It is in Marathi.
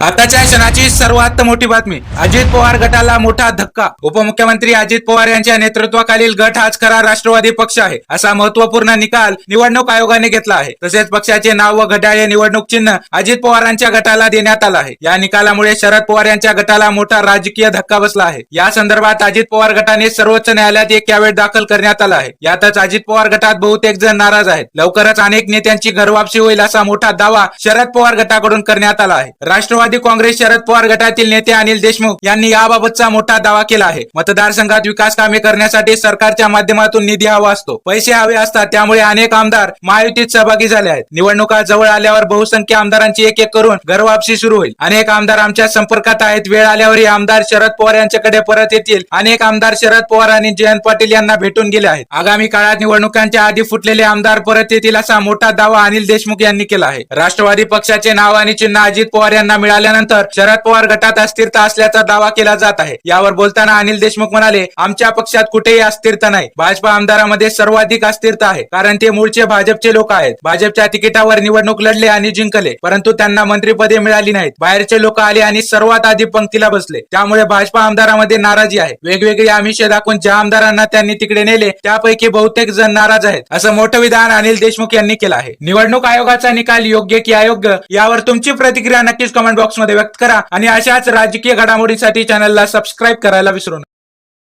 आताच्या क्षणाची सर्वात मोठी बातमी. अजित पवार गटाला मोठा धक्का. उपमुख्यमंत्री अजित पवार यांच्या नेतृत्वाखालील गट हाच खरा राष्ट्रवादी पक्ष आहे. असा महत्त्वपूर्ण निकाल निवडणूक आयोगाने घेतला आहे. तसेच पक्षाचे नाव व घड्याळे निवडणूक चिन्ह अजित पवारांच्या गटाला देण्यात आला आहे. या निकालामुळे शरद पवार यांच्या गटाला मोठा राजकीय धक्का बसला आहे. या संदर्भात अजित पवार गटाने सर्वोच्च न्यायालयात एक यावेळ दाखल करण्यात आला आहे. यातच अजित पवार गटात बहुतेक जण नाराज आहेत. लवकरच अनेक नेत्यांची घरवापसी होईल असा मोठा दावा शरद पवार गटाकडून करण्यात आला आहे. राष्ट्रवादी काँग्रेस शरद पवार गटातील नेते अनिल देशमुख यांनी याबाबतचा मोठा दावा केला आहे. मतदारसंघात विकास कामे करण्यासाठी सरकारच्या माध्यमातून निधी हवा असतो. पैसे हवे असतात त्यामुळे अनेक आमदार महायुतीत सहभागी झाले आहेत. निवडणुका जवळ आल्यावर बहुसंख्य आमदारांची एक एक करून घरवापसी सुरू होईल. अनेक आमदार आमच्या संपर्कात आहेत. वेळ आल्यावरही आमदार शरद पवार यांच्याकडे परत येतील. अनेक आमदार शरद पवार आणि जयंत पाटील यांना भेटून गेले आहेत. आगामी काळात निवडणुकांच्या आधी फुटलेले आमदार परत येतील असा मोठा दावा अनिल देशमुख यांनी केला आहे. राष्ट्रवादी पक्षाचे नाव आणि चिन्ह अजित पवार यांना मिळाले आल्यानंतर शरद पवार गटात अस्थिरता असल्याचा दावा केला जात आहे. यावर बोलताना अनिल देशमुख म्हणाले आमच्या पक्षात कुठेही अस्थिरता नाही. भाजपा आमदारामध्ये सर्वाधिक अस्थिरता आहे कारण ते मूळचे भाजपचे लोक आहेत. भाजपच्या तिकिटावर निवडणूक लढले आणि जिंकले परंतु त्यांना मंत्रीपदे मिळाली नाहीत. बाहेरचे लोक आले आणि सर्वात आधी पंक्तीला बसले. त्यामुळे भाजपा आमदारामध्ये नाराजी आहे. वेगवेगळी आमिषे दाखवून ज्या आमदारांना त्यांनी तिकडे नेले त्यापैकी बहुतेक जण नाराज आहेत. असं मोठं विधान अनिल देशमुख यांनी केलं आहे. निवडणूक आयोगाचा निकाल योग्य की अयोग्य यावर तुमची प्रतिक्रिया नक्कीच कमेंट बॉक्समध्ये व्यक्त करा आणि अशाच राजकीय घडामोडीसाठी चॅनलला सबस्क्राईब करायला विसरू नका.